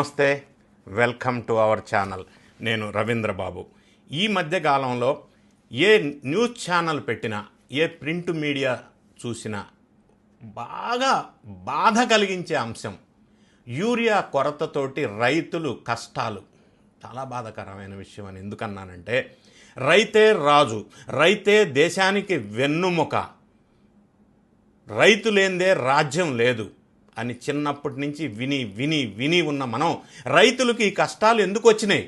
నమస్తే welcome to our channel. నేను రవీంద్రబాబు ఈ మధ్యకాలంలో ఏ న్యూస్ ఛానల్ పెట్టినా ఏ ప్రింట్ మీడియా చూసినా బాగా బాధ కలిగించే అంశం యూరియా కొరతతోటి రైతులు కష్టాలు. చాలా బాధకరమైన విషయం అని ఎందుకన్నానంటే రైతే రాజు రైతే దేశానికి వెన్నుముక. రైతు లేందే రాజ్యం లేదు. అని చిన్నప్పటి నుంచి విని విని విని ఉన్న మనం రైతులకు ఈ కష్టాలు ఎందుకు వచ్చినాయి?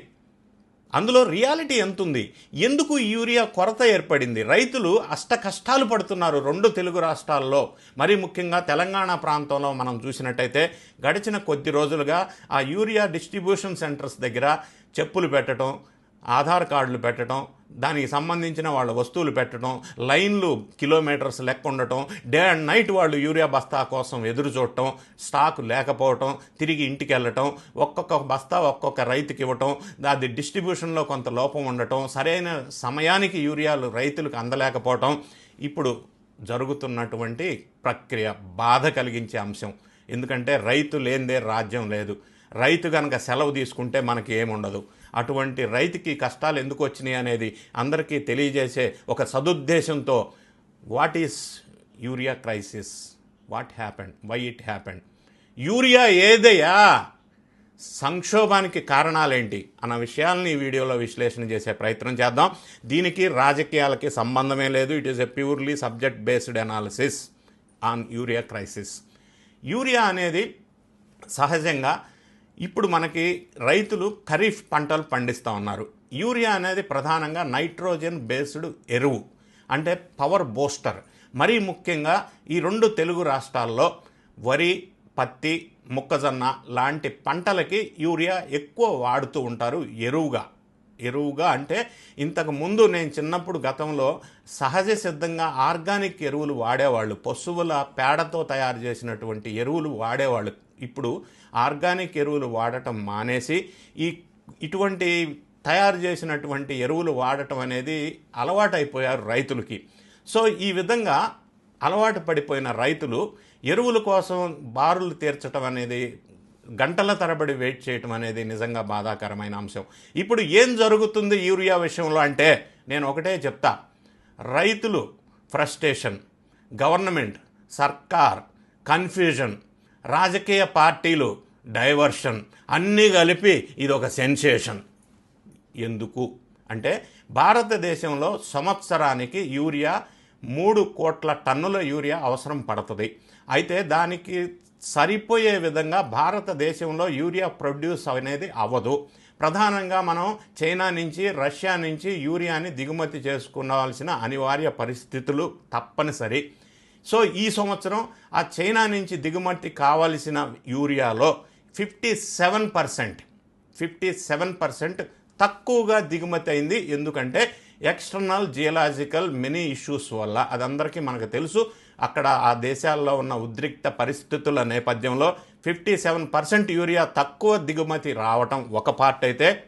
అందులో రియాలిటీ ఎంత ఉంది ఎందుకు యూరియా కొరత ఏర్పడింది? రైతులు అష్ట కష్టాలు పడుతున్నారు రెండు తెలుగు రాష్ట్రాల్లో. మరీ ముఖ్యంగా తెలంగాణ ప్రాంతంలో మనం చూసినట్టయితే గడిచిన కొద్ది రోజులుగా ఆ యూరియా డిస్ట్రిబ్యూషన్ సెంటర్స్ దగ్గర చెప్పులు పెట్టడం ఆధార్ కార్డులు పెట్టడం దానికి సంబంధించిన వాళ్ళ వస్తువులు పెట్టడం లైన్లు కిలోమీటర్స్ లెక్క ఉండటం డే అండ్ నైట్ వాళ్ళు యూరియా బస్తా కోసం ఎదురు చూడటం స్టాక్ లేకపోవటం తిరిగి ఇంటికి వెళ్ళటం ఒక్కొక్క బస్తా ఒక్కొక్క రైతుకి ఇవ్వటం అది డిస్ట్రిబ్యూషన్లో కొంత లోపం ఉండటం సరైన సమయానికి యూరియాలు రైతులకు అందలేకపోవటం ఇప్పుడు జరుగుతున్నటువంటి ప్రక్రియ బాధ కలిగించే అంశం. ఎందుకంటే రైతు లేనిదే రాజ్యం లేదు. రైతు కనుక సెలవు తీసుకుంటే మనకి ఏముండదు. అటువంటి రైతుకి కష్టాలు ఎందుకు వచ్చినాయి అనేది అందరికీ తెలియజేసే ఒక సదుద్దేశంతో what is urea crisis? What happened? Why it happened? Urea ఏదయ్యా? సంక్షోభానికి కారణాలేంటి? అన్న విషయాల్ని ఈ వీడియోలో విశ్లేషణ చేసే ప్రయత్నం చేద్దాం. దీనికి రాజకీయాలకి సంబంధమే లేదు. It is a purely subject based analysis on urea crisis. Urea అనేది సహజంగా ఇప్పుడు మనకి రైతులు ఖరీఫ్ పంటలు పండిస్తూ ఉన్నారు. యూరియా అనేది ప్రధానంగా నైట్రోజన్ బేస్డ్ ఎరువు అంటే పవర్ బూస్టర్. మరీ ముఖ్యంగా ఈ రెండు తెలుగు రాష్ట్రాల్లో వరి పత్తి మొక్కజొన్న లాంటి పంటలకి యూరియా ఎక్కువ వాడుతూ ఉంటారు ఎరువుగా. ఎరువుగా అంటే ఇంతకు ముందు నేను చిన్నప్పుడు గతంలో సహజ సిద్ధంగా ఆర్గానిక్ ఎరువులు వాడేవాళ్ళు. పశువుల పేడతో తయారు చేసినటువంటి ఎరువులు వాడేవాళ్ళు. ఇప్పుడు ఆర్గానిక్ ఎరువులు వాడటం మానేసి ఈ ఇటువంటి తయారు చేసినటువంటి ఎరువులు వాడటం అనేది అలవాటైపోయారు రైతులకి. సో ఈ విధంగా అలవాటు పడిపోయిన రైతులు ఎరువుల కోసం బారులు తీర్చడం అనేది గంటల తరబడి వెయిట్ చేయటం అనేది నిజంగా బాధాకరమైన అంశం. ఇప్పుడు ఏం జరుగుతుంది యూరియా విషయంలో అంటే నేను ఒకటే చెప్తా. రైతులు ఫ్రస్ట్రేషన్ గవర్నమెంట్ సర్కార్ కన్ఫ్యూజన్ రాజకీయ పార్టీలు డైవర్షన్ అన్నీ కలిపి ఇది ఒక సెన్సేషన్. ఎందుకు? అంటే భారతదేశంలో సంవత్సరానికి యూరియా మూడు కోట్ల టన్నుల యూరియా అవసరం పడుతుంది. అయితే దానికి సరిపోయే విధంగా భారతదేశంలో యూరియా ప్రొడ్యూస్ అనేది అవ్వదు. ప్రధానంగా మనం చైనా నుంచి రష్యా నుంచి యూరియాని దిగుమతి చేసుకోవాల్సిన అనివార్య పరిస్థితులు తప్పనిసరి. సో ఈ సంవత్సరం ఆ చైనా నుంచి దిగుమతి కావలసిన యూరియాలో fifty seven percent fifty seven percent తక్కువగా దిగుమతి అయింది. ఎందుకంటే ఎక్స్టర్నల్ జియలాజికల్ మెనీ ఇష్యూస్ వల్ల అదందరికీ మనకు తెలుసు అక్కడ ఆ దేశాల్లో ఉన్న ఉద్రిక్త పరిస్థితుల నేపథ్యంలో ఫిఫ్టీ సెవెన్ పర్సెంట్ యూరియా తక్కువ దిగుమతి రావటం ఒక పార్ట్ అయితే.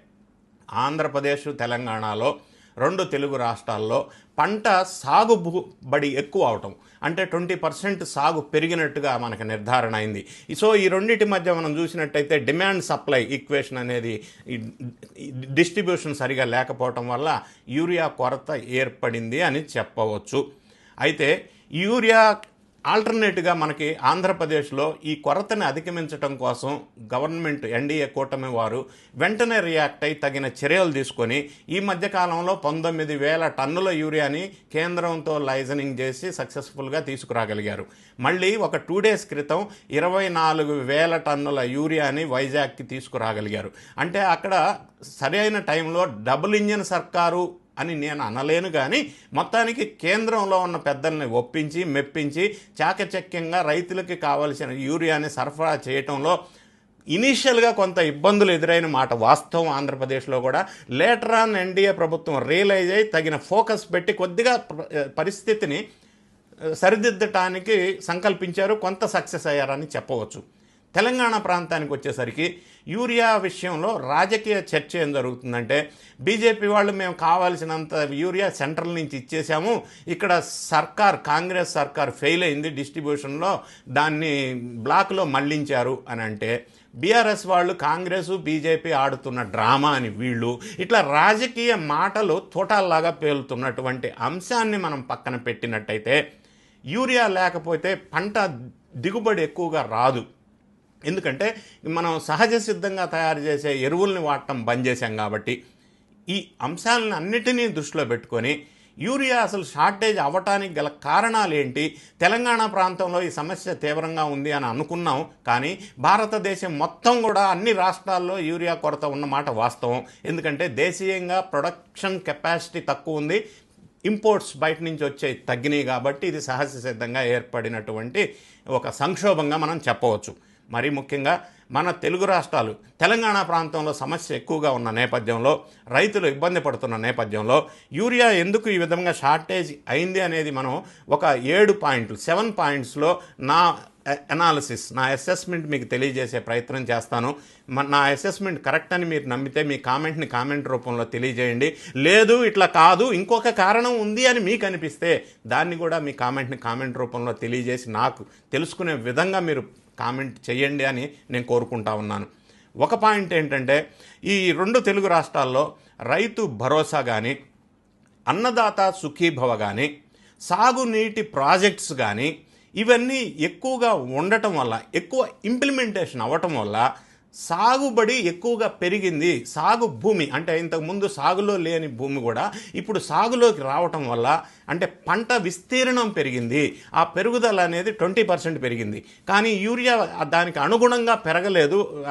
ఆంధ్రప్రదేశ్ తెలంగాణలో రెండు తెలుగు రాష్ట్రాల్లో పంట సాగు బడి ఎక్కువ అవటం. అంటే ట్వంటీ పర్సెంట్ సాగు పెరిగినట్టుగా మనకు నిర్ధారణ అయింది. సో ఈ రెండింటి మధ్య మనం చూసినట్టయితే డిమాండ్ సప్లై ఈక్వేషన్ అనేది డిస్ట్రిబ్యూషన్ సరిగా లేకపోవటం వల్ల యూరియా కొరత ఏర్పడింది అని చెప్పవచ్చు. అయితే యూరియా ఆల్టర్నేట్గా మనకి ఆంధ్రప్రదేశ్లో ఈ కొరతని అధిగమించడం కోసం గవర్నమెంట్ ఎన్డీఏ కూటమి వారు వెంటనే రియాక్ట్ అయి తగిన చర్యలు తీసుకొని ఈ మధ్యకాలంలో పంతొమ్మిది వేల టన్నుల యూరియాని కేంద్రంతో లైజనింగ్ చేసి సక్సెస్ఫుల్గా తీసుకురాగలిగారు. మళ్ళీ ఒక టూ డేస్ క్రితం ఇరవై నాలుగు వేల టన్నుల యూరియాని వైజాగ్కి తీసుకురాగలిగారు. అంటే అక్కడ సరైన టైంలో డబుల్ ఇంజిన్ సర్కారు అని నేను అనలేను కానీ మొత్తానికి కేంద్రంలో ఉన్న పెద్దల్ని ఒప్పించి మెప్పించి చాకచక్యంగా రైతులకి కావలసిన యూరియాని సరఫరా చేయటంలో ఇనీషియల్గా కొంత ఇబ్బందులు ఎదురైన మాట వాస్తవం ఆంధ్రప్రదేశ్లో కూడా. లేటర్ ఆన్ ఎన్డీఏ ప్రభుత్వం రియలైజ్ అయ్యి తగిన ఫోకస్ పెట్టి కొద్దిగా పరిస్థితిని సరిదిద్దటానికి సంకల్పించారు. కొంత సక్సెస్ అయ్యారని చెప్పవచ్చు. తెలంగాణ ప్రాంతానికి వచ్చేసరికి యూరియా విషయంలో రాజకీయ చర్చ ఏం జరుగుతుందంటే బీజేపీ వాళ్ళు మేము కావాల్సినంత యూరియా సెంట్రల్ నుంచి ఇచ్చేసాము ఇక్కడ సర్కార్ కాంగ్రెస్ సర్కార్ ఫెయిల్ అయింది డిస్ట్రిబ్యూషన్లో దాన్ని బ్లాక్లో మళ్ళించారు అని అంటే బీఆర్ఎస్ వాళ్ళు కాంగ్రెస్ బీజేపీ ఆడుతున్న డ్రామా అని వీళ్ళు ఇట్లా రాజకీయ మాటలు తోటాల్లాగా పేలుతున్నటువంటి అంశాన్ని మనం పక్కన పెట్టినట్టయితే యూరియా లేకపోతే పంట దిగుబడి ఎక్కువగా రాదు. ఎందుకంటే మనం సహజ సిద్ధంగా తయారు చేసే ఎరువుల్ని వాడటం బంద్ చేశాం కాబట్టి ఈ అంశాలను అన్నిటినీ దృష్టిలో పెట్టుకొని యూరియా అసలు షార్టేజ్ అవ్వటానికి గల కారణాలు ఏంటి తెలంగాణ ప్రాంతంలో ఈ సమస్య తీవ్రంగా ఉంది అని అనుకున్నాం కానీ భారతదేశం మొత్తం కూడా అన్ని రాష్ట్రాల్లో యూరియా కొరత ఉన్నమాట వాస్తవం. ఎందుకంటే దేశీయంగా ప్రొడక్షన్ కెపాసిటీ తక్కువ ఉంది. ఇంపోర్ట్స్ బయట నుంచి వచ్చే తగ్గినాయి కాబట్టి ఇది సహజ సిద్ధంగా ఏర్పడినటువంటి ఒక సంక్షోభంగా మనం చెప్పవచ్చు. మరీ ముఖ్యంగా మన తెలుగు రాష్ట్రాలు తెలంగాణ ప్రాంతంలో సమస్య ఎక్కువగా ఉన్న నేపథ్యంలో రైతులు ఇబ్బంది పడుతున్న నేపథ్యంలో యూరియా ఎందుకు ఈ విధంగా షార్టేజ్ అయింది అనేది మనం ఒక ఏడు పాయింట్లు సెవెన్ పాయింట్స్లో నా అనాలిసిస్ నా అసెస్మెంట్ మీకు తెలియజేసే ప్రయత్నం చేస్తాను. నా అసెస్మెంట్ కరెక్ట్ అని మీరు నమ్మితే మీ కామెంట్ని కామెంట్ రూపంలో తెలియజేయండి. లేదు ఇట్లా కాదు ఇంకొక కారణం ఉంది అని మీకు అనిపిస్తే దాన్ని కూడా మీ కామెంట్ని కామెంట్ రూపంలో తెలియజేసి నాకు తెలుసుకునే విధంగా మీరు కామెంట్ చేయండి అని నేను కోరుకుంటా ఉన్నాను. ఒక పాయింట్ ఏంటంటే ఈ రెండు తెలుగు రాష్ట్రాల్లో రైతు భరోసా కానీ అన్నదాత సుఖీభవ కానీ సాగునీటి ప్రాజెక్ట్స్ కానీ ఇవన్నీ ఎక్కువగా ఉండటం వల్ల ఎక్కువ ఇంప్లిమెంటేషన్ అవ్వటం వల్ల సాగుబడి ఎక్కువగా పెరిగింది. సాగు భూమి అంటే ఇంతకుముందు సాగులో లేని భూమి కూడా ఇప్పుడు సాగులోకి రావటం వల్ల అంటే పంట విస్తీర్ణం పెరిగింది. ఆ పెరుగుదల అనేది ట్వంటీ పర్సెంట్ పెరిగింది. కానీ యూరియా దానికి అనుగుణంగా పెరగలేదు.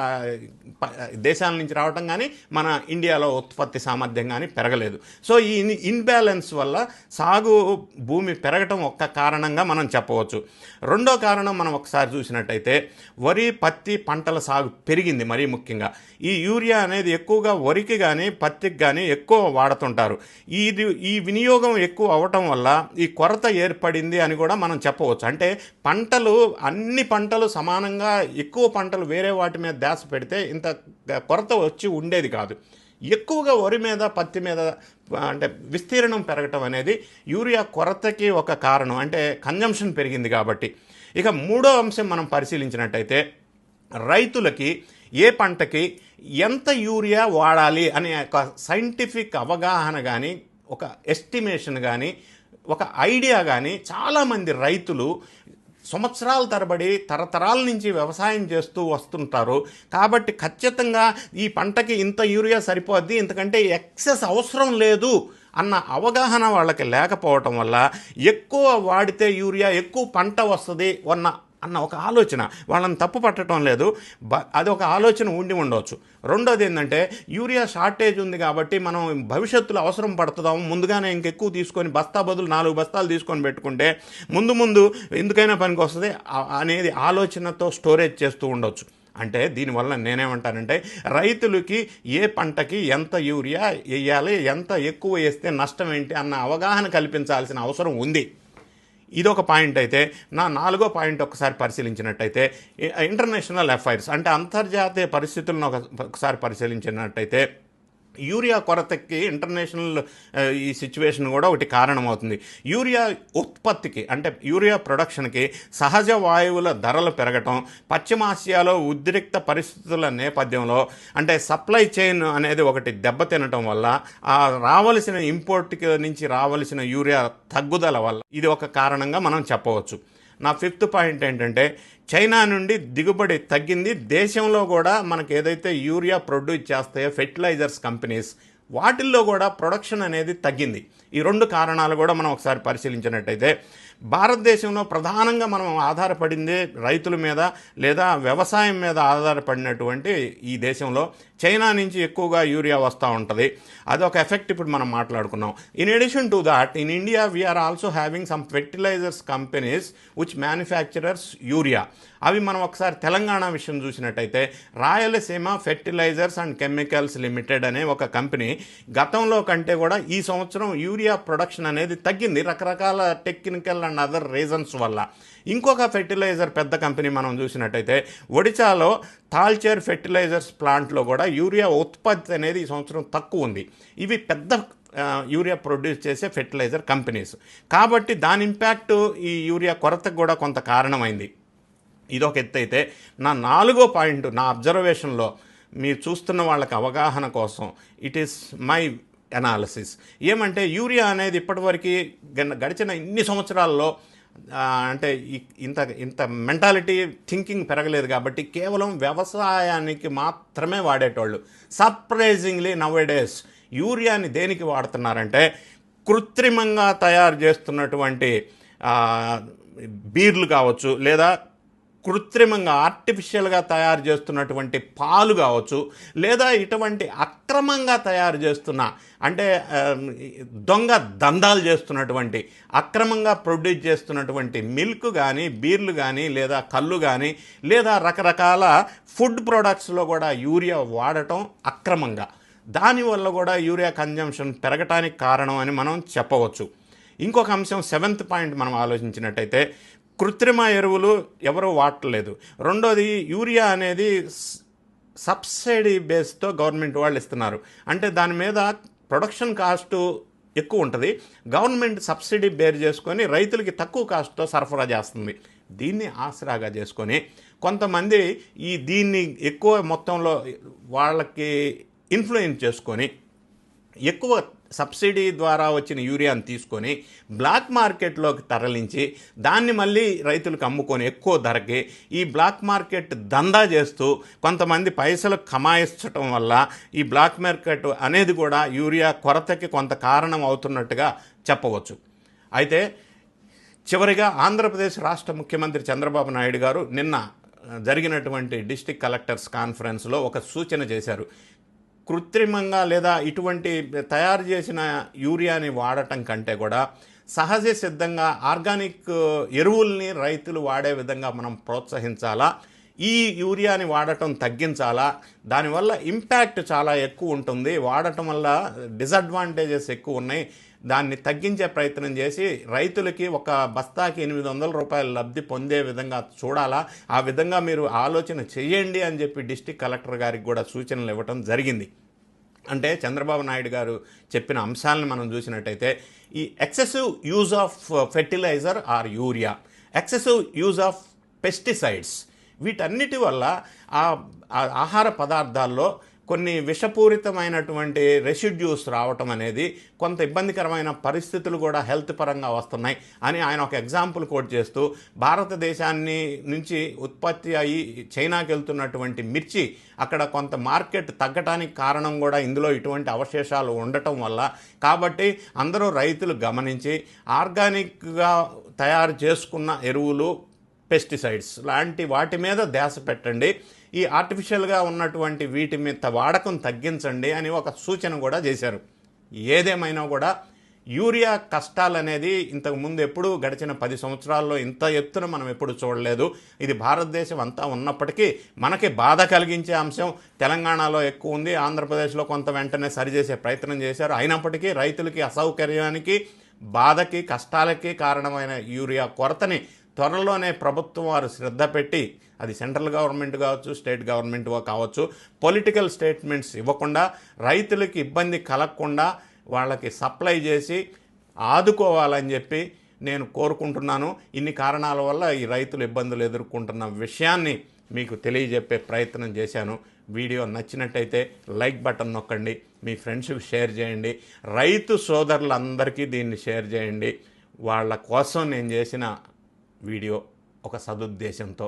దేశాల నుంచి రావటం కానీ మన ఇండియాలో ఉత్పత్తి సామర్థ్యం కానీ పెరగలేదు. సో ఈ ఇన్బ్యాలెన్స్ వల్ల సాగు భూమి పెరగటం ఒక్క కారణంగా మనం చెప్పవచ్చు. రెండో కారణం మనం ఒకసారి చూసినట్టయితే వరి పత్తి పంటల సాగు పెరిగింది. మరీ ముఖ్యంగా. ఈ యూరియా అనేది ఎక్కువగా వరికి కానీ పత్తికి కానీ ఎక్కువ వాడుతుంటారు. ఇది ఈ వినియోగం ఎక్కువ అవటం వల్ల ఈ కొరత ఏర్పడింది అని కూడా మనం చెప్పవచ్చు. అంటే పంటలు అన్ని పంటలు సమానంగా ఎక్కువ పంటలు వేరే వాటి మీద ధ్యాస పెడితే ఇంత కొరత వచ్చి ఉండేది కాదు. ఎక్కువగా వరి మీద పత్తి మీద అంటే విస్తీర్ణం పెరగటం అనేది యూరియా కొరతకి ఒక కారణం. అంటే కన్జంప్షన్ పెరిగింది కాబట్టి. ఇక మూడో అంశం మనం పరిశీలించినట్టయితే రైతులకి ఏ పంటకి ఎంత యూరియా వాడాలి అనే ఒక సైంటిఫిక్ అవగాహన కానీ ఒక ఎస్టిమేషన్ కానీ ఒక ఐడియా కానీ చాలామంది రైతులు సంవత్సరాల తరబడి తరతరాల నుంచి వ్యవసాయం చేస్తూ వస్తుంటారు. కాబట్టి ఖచ్చితంగా ఈ పంటకి ఇంత యూరియా సరిపోద్ది ఇంతకంటే ఎక్సెస్ అవసరం లేదు అన్న అవగాహన వాళ్ళకి లేకపోవటం వల్ల ఎక్కువ వాడితే యూరియా ఎక్కువ పంట వస్తుంది అన్న అన్న ఒక ఆలోచన. వాళ్ళని తప్పు పట్టడం లేదు. బ అది ఒక ఆలోచన ఉండి ఉండవచ్చు రెండోది ఏంటంటే యూరియా షార్టేజ్ ఉంది కాబట్టి మనం భవిష్యత్తులో అవసరం పడుతుందాము. ముందుగానే ఇంకెక్కువ తీసుకొని బస్తా బదులు నాలుగు బస్తాలు తీసుకొని పెట్టుకుంటే ముందు ముందు ఎందుకైనా పనికి వస్తుంది అనేది ఆలోచనతో స్టోరేజ్ చేస్తూ ఉండొచ్చు. అంటే దీనివల్ల నేనేమంటానంటే రైతులకి ఏ పంటకి ఎంత యూరియా వేయాలి ఎంత ఎక్కువ వేస్తే నష్టం ఏంటి అన్న అవగాహన కల్పించాల్సిన అవసరం ఉంది. ఇదొక పాయింట్ అయితే నా నాలుగో పాయింట్ ఒకసారి పరిశీలించినట్టయితే ఇంటర్నేషనల్ అఫైర్స్ అంటే అంతర్జాతీయ పరిస్థితులను ఒక ఒకసారి పరిశీలించినట్టయితే యూరియా కొరతకి ఇంటర్నేషనల్ ఈ సిచ్యువేషన్ కూడా ఒకటి కారణమవుతుంది. యూరియా ఉత్పత్తికి అంటే యూరియా ప్రొడక్షన్కి సహజ వాయువుల ధరలు పెరగటం పశ్చిమాసియాలో ఉద్రిక్త పరిస్థితుల నేపథ్యంలో అంటే సప్లై చైన్ అనేది ఒకటి దెబ్బతినటం వల్ల ఆ రావలసిన ఇంపోర్ట్కి నుంచి రావలసిన యూరియా తగ్గుదల వల్ల ఇది ఒక కారణంగా మనం చెప్పవచ్చు. నా ఫిఫ్త్ పాయింట్ ఏంటంటే చైనా నుండి దిగుబడి తగ్గింది. దేశంలో కూడా మనకు ఏదైతే యూరియా ప్రొడ్యూస్ చేస్తాయో ఫెర్టిలైజర్స్ కంపెనీస్ వాటిల్లో కూడా ప్రొడక్షన్ అనేది తగ్గింది. ఈ రెండు కారణాలు కూడా మనం ఒకసారి పరిశీలించినట్టయితే భారతదేశంలో ప్రధానంగా మనం ఆధారపడింది రైతుల మీద లేదా వ్యవసాయం మీద ఆధారపడినటువంటి ఈ దేశంలో చైనా నుంచి ఎక్కువగా యూరియా వస్తూ ఉంటుంది. అదొక ఎఫెక్ట్ ఇప్పుడు మనం మాట్లాడుకున్నాం. In addition to that in India we are also having some fertilisers companies which manufacturers urea అవి మనం ఒకసారి తెలంగాణ విషయం చూసినట్టయితే Rayalaseema fertilisers and chemicals limited అనే ఒక కంపెనీ గతంలో కంటే కూడా ఈ సంవత్సరం యూరియా ప్రొడక్షన్ అనేది తగ్గింది. రకరకాల టెక్నికల్ అండ్ అదర్ రీజన్స్ వల్ల. ఇంకొక ఫెర్టిలైజర్ పెద్ద కంపెనీ మనం చూసినట్టయితే ఒడిశాలో తాల్చేర్ ఫెర్టిలైజర్స్ ప్లాంట్లో కూడా యూరియా ఉత్పత్తి అనేది ఈ సంవత్సరం తక్కువ ఉంది. ఇవి పెద్ద యూరియా ప్రొడ్యూస్ చేసే ఫెర్టిలైజర్ కంపెనీస్ కాబట్టి దాని ఇంపాక్ట్ ఈ యూరియా కొరతకు కూడా కొంత కారణమైంది. ఇదొక ఎత్తు అయితే నా నాలుగో పాయింట్ నా అబ్జర్వేషన్లో మీరు చూస్తున్న వాళ్ళకి అవగాహన కోసం. ఇట్ ఈస్ మై అనాలసిస్ ఏమంటే యూరియా అనేది ఇప్పటివరకు గడిచిన ఇన్ని సంవత్సరాల్లో అంటే ఇంత ఇంత మెంటాలిటీ థింకింగ్ పెరగలేదు కాబట్టి కేవలం వ్యవసాయానికి మాత్రమే వాడేటోళ్ళు. సర్ప్రైజింగ్లీ నవేడేస్ యూరియాని దేనికి వాడుతున్నారంటే కృత్రిమంగా తయారు చేస్తున్నటువంటి బీర్లు కావచ్చు లేదా కృత్రిమంగా ఆర్టిఫిషియల్గా తయారు చేస్తున్నటువంటి పాలు కావచ్చు లేదా ఇటువంటి అక్రమంగా తయారు చేస్తున్న అంటే దొంగ దందాలు చేస్తున్నటువంటి అక్రమంగా ప్రొడ్యూస్ చేస్తున్నటువంటి మిల్క్ కానీ బీర్లు కానీ లేదా కళ్ళు కానీ లేదా రకరకాల ఫుడ్ ప్రొడక్ట్స్లో కూడా యూరియా వాడటం అక్రమంగా. దానివల్ల కూడా యూరియా కన్జంప్షన్ పెరగటానికి కారణం అని మనం చెప్పవచ్చు. ఇంకొక అంశం సెవెంత్ పాయింట్ మనం ఆలోచించినట్టయితే కృత్రిమ ఎరువులు ఎవరు వాడలేదు. రెండోది యూరియా అనేది సబ్సిడీ బేస్తో గవర్నమెంట్ వాళ్ళు ఇస్తున్నారు. అంటే దాని మీద ప్రొడక్షన్ కాస్టు ఎక్కువ ఉంటుంది. గవర్నమెంట్ సబ్సిడీ బేర్ చేసుకొని రైతులకి తక్కువ కాస్ట్తో సరఫరా చేస్తుంది. దీన్ని ఆసరాగా చేసుకొని కొంతమంది ఈ దీన్ని ఎక్కువ మొత్తంలో వాళ్ళకి ఇన్ఫ్లుయెన్స్ చేసుకొని ఎక్కువ సబ్సిడీ ద్వారా వచ్చిన యూరియాను తీసుకొని బ్లాక్ మార్కెట్లోకి తరలించి దాన్ని మళ్ళీ రైతులకు అమ్ముకొని ఎక్కువ ధరకి ఈ బ్లాక్ మార్కెట్ దందా చేస్తూ కొంతమంది పైసలు కమాయించటం వల్ల ఈ బ్లాక్ మార్కెట్ అనేది కూడా యూరియా కొరతకి కొంత కారణం అవుతున్నట్టుగా చెప్పవచ్చు. అయితే చివరిగా ఆంధ్రప్రదేశ్ రాష్ట్ర ముఖ్యమంత్రి చంద్రబాబు నాయుడు గారు నిన్న జరిగినటువంటి డిస్టిక్ కలెక్టర్స్ కాన్ఫరెన్స్లో ఒక సూచన చేశారు. కృత్రిమంగా లేదా ఇటువంటి తయారు చేసిన యూరియాని వాడటం కంటే కూడా సహజ సిద్ధంగా ఆర్గానిక్ ఎరువుల్ని రైతులు వాడే విధంగా మనం ప్రోత్సహించాలా? ఈ యూరియాని వాడటం తగ్గించాలా? దానివల్ల ఇంపాక్ట్ చాలా ఎక్కువ ఉంటుంది. వాడటం వల్ల డిసడ్వాంటేజెస్ ఎక్కువ ఉన్నాయి. దాన్ని తగ్గించే ప్రయత్నం చేసి రైతులకి ఒక బస్తాకి ఎనిమిది వందల రూపాయల లబ్ధి పొందే విధంగా చూడాలా? ఆ విధంగా మీరు ఆలోచన చేయండి అని చెప్పి డిస్టిక్ కలెక్టర్ గారికి కూడా సూచనలు ఇవ్వటం జరిగింది. అంటే చంద్రబాబు నాయుడు గారు చెప్పిన అంశాలను మనం చూసినట్టయితే ఈ excessive use of fertiliser or urea excessive use of pesticides వీటన్నిటి వల్ల ఆ ఆహార పదార్థాల్లో కొన్ని విషపూరితమైనటువంటి రెసిడ్యూస్ రావటం అనేది కొంత ఇబ్బందికరమైన పరిస్థితులు కూడా హెల్త్ పరంగా వస్తున్నాయి అని ఆయన ఒక ఎగ్జాంపుల్ కోట్ చేస్తూ భారతదేశాన్ని నుంచి ఉత్పత్తి అయ్యి చైనాకి వెళ్తున్నటువంటి మిర్చి అక్కడ కొంత మార్కెట్ తగ్గటానికి కారణం కూడా ఇందులో ఇటువంటి అవశేషాలు ఉండటం వల్ల. కాబట్టి అందరూ రైతులు గమనించి ఆర్గానిక్గా తయారు చేసుకున్న ఎరువులు పెస్టిసైడ్స్ లాంటి వాటి మీద ధ్యాస పెట్టండి. ఈ ఆర్టిఫిషియల్గా ఉన్నటువంటి వీటి మీద వాడకం తగ్గించండి అని ఒక సూచన కూడా చేశారు. ఏదేమైనా కూడా యూరియా కష్టాలు అనేది ఇంతకు ముందు ఎప్పుడు గడిచిన పది సంవత్సరాల్లో ఇంత ఎత్తున మనం ఎప్పుడు చూడలేదు. ఇది భారతదేశం అంతా ఉన్నప్పటికీ మనకి బాధ కలిగించే అంశం. తెలంగాణలో ఎక్కువ ఉంది ఆంధ్రప్రదేశ్లో కొంత వెంటనే సరిచేసే ప్రయత్నం చేశారు. అయినప్పటికీ రైతులకి అసౌకర్యానికి బాధకి కష్టాలకి కారణమైన యూరియా కొరతని త్వరలోనే ప్రభుత్వం వారు శ్రద్ధ పెట్టి అది సెంట్రల్ గవర్నమెంట్ కావచ్చు స్టేట్ గవర్నమెంట్ కావచ్చు పొలిటికల్ స్టేట్మెంట్స్ ఇవ్వకుండా రైతులకి ఇబ్బంది కలగకుండా వాళ్ళకి సప్లై చేసి ఆదుకోవాలని చెప్పి నేను కోరుకుంటున్నాను. ఇన్ని కారణాల వల్ల ఈ రైతులు ఇబ్బందులు ఎదుర్కొంటున్న విషయాన్ని మీకు తెలియజెప్పే ప్రయత్నం చేశాను. వీడియో నచ్చినట్టయితే లైక్ బటన్ నొక్కండి మీ ఫ్రెండ్స్కి షేర్ చేయండి రైతు సోదరులందరికీ దీన్ని షేర్ చేయండి. వాళ్ళ కోసం నేను చేసిన వీడియో ఒక సదుద్దేశంతో.